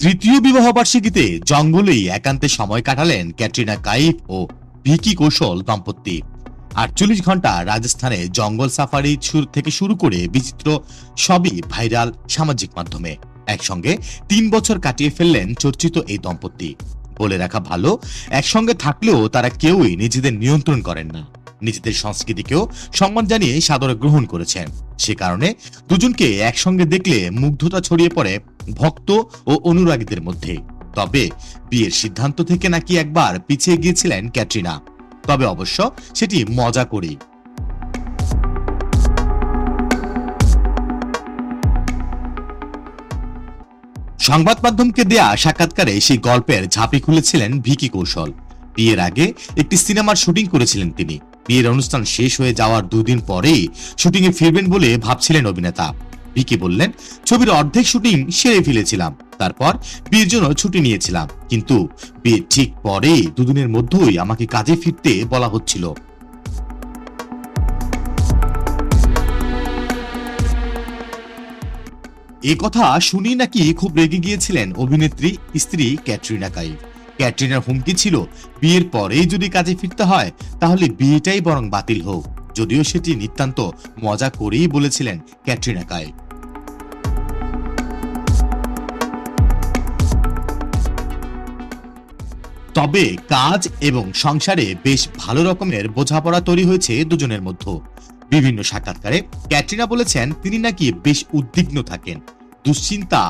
তৃতীয় বিবাহ বার্ষিকীতে জঙ্গলেই একান্তে সময় কাটালেন ক্যাটরিনা কাইফ ও ভিকি কৌশল দম্পতি। আটচল্লিশ ঘণ্টা রাজস্থানে জঙ্গল সাফারি থেকে শুরু করে বিচিত্র সবই ভাইরাল সামাজিক মাধ্যমে। একসঙ্গে তিন বছর কাটিয়ে ফেললেন চর্চিত এই দম্পতি। বলে রাখা ভালো, একসঙ্গে থাকলেও তারা কেউই নিজেদের নিয়ন্ত্রণ করেন না। নিজেদের সংস্কৃতিকেও সম্মান জানিয়ে সাদরে গ্রহণ করেছেন। সে কারণে দুজনকে একসঙ্গে দেখলে মুগ্ধতা ছড়িয়ে পড়ে ভক্ত ও অনুরাগীদের মধ্যে। তবে বিয়ের সিদ্ধান্ত থেকে নাকি একবার পিছিয়ে গিয়েছিলেন ক্যাটরিনা। তবে অবশ্য সেটি মজা করেই। সংবাদ মাধ্যমকে দেয়া সাক্ষাৎকারে সেই গল্পের ঝাঁপি খুলেছিলেন ভিকি কৌশল। বিয়ের আগে একটি সিনেমার শুটিং করেছিলেন তিনি। বিয়ের অনুষ্ঠান শেষ হয়ে যাওয়ার দুদিন পরেই শুটিং এ ফিরবেন বলে ভাবছিলেন অভিনেতা। ভিকি বললেন, ছবির অর্ধেক শুটিং সেরে ফেলেছিলাম। তারপর বিয়ের জন্য ছুটি নিয়েছিলাম। কিন্তু বিয়ের ঠিক পরেই দুদিনের মধ্যেই আমাকে কাজে ফিরতে বলা হচ্ছিল। এ কথা শুনি নাকি খুব রেগে গিয়েছিলেন অভিনেত্রী স্ত্রী ক্যাটরিনা কাইফ। ক্যাটরিনার হুমকি ছিল, বিয়ের পরেই যদি কাজে ফিরতে হয়, তাহলে বিয়েটাই বরং বাতিল হোক। যদিও সেটি নিতান্ত মজা করেই বলেছিলেন ক্যাটরিনা কাইফ তবে কাজ এবং সংসারে বেশ ভালো রকমের বোঝাপড়া তৈরি হয়েছে দুজনের মধ্যে। বিভিন্ন সাক্ষাৎকারে ক্যাটরিনা বলেছেন, তিনি নাকি বেশ উদ্বিগ্ন থাকেন, দুশ্চিন্তা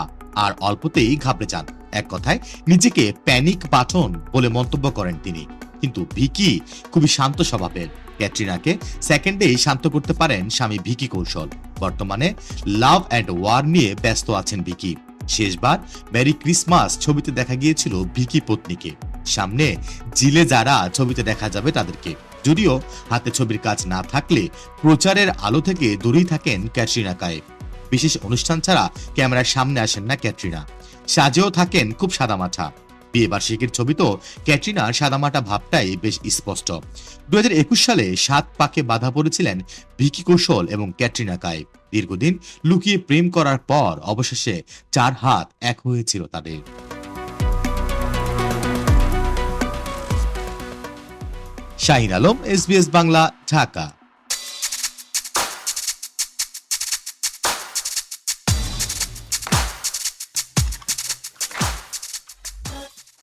আর অল্পতেই ঘাবড়ে যান। এক কথায় নিজেকে প্যানিক বাটন বলে মন্তব্য করেন তিনি। কিন্তু ভিকি খুবই শান্ত স্বভাবের। ক্যাটরিনাকে সেকেন্ডেই শান্ত করতে পারেন স্বামী ভিকি কৌশল। বর্তমানে লাভ অ্যান্ড ওয়ার নিয়ে ব্যস্ত আছেন ভিকি। শেষবার ম্যারি ক্রিসমাস ছবিতে দেখা গিয়েছিল ভিকি পত্নীকে। সামনে জিলে যারা ছবিতে দেখা যাবে তাদেরকে। যদিও হাতে ছবির কাজ না থাকলে প্রচারের আলো থেকে দূরেই থাকেন ক্যাটরিনা কায়েব বিশেষ অনুষ্ঠান ছাড়া ক্যামেরার সামনে আসেন না ক্যাটরিনা। সাজেও থাকেন খুব সাদামাঠা বিয়ে বার্ষিকীর ছবি তো ক্যাটরিনার সাদামাটা ভাবটাই বেশ স্পষ্ট। দুই হাজার একুশ সালে সাত পাকে বাধা পড়েছিলেন ভিকি কৌশল এবং ক্যাটরিনা কাইফ দীর্ঘদিন লুকিয়ে প্রেম করার পর অবশেষে চার হাত এক হয়েছিল তাদের। শাহিন আলম এসবিএস বাংলা, ঢাকা।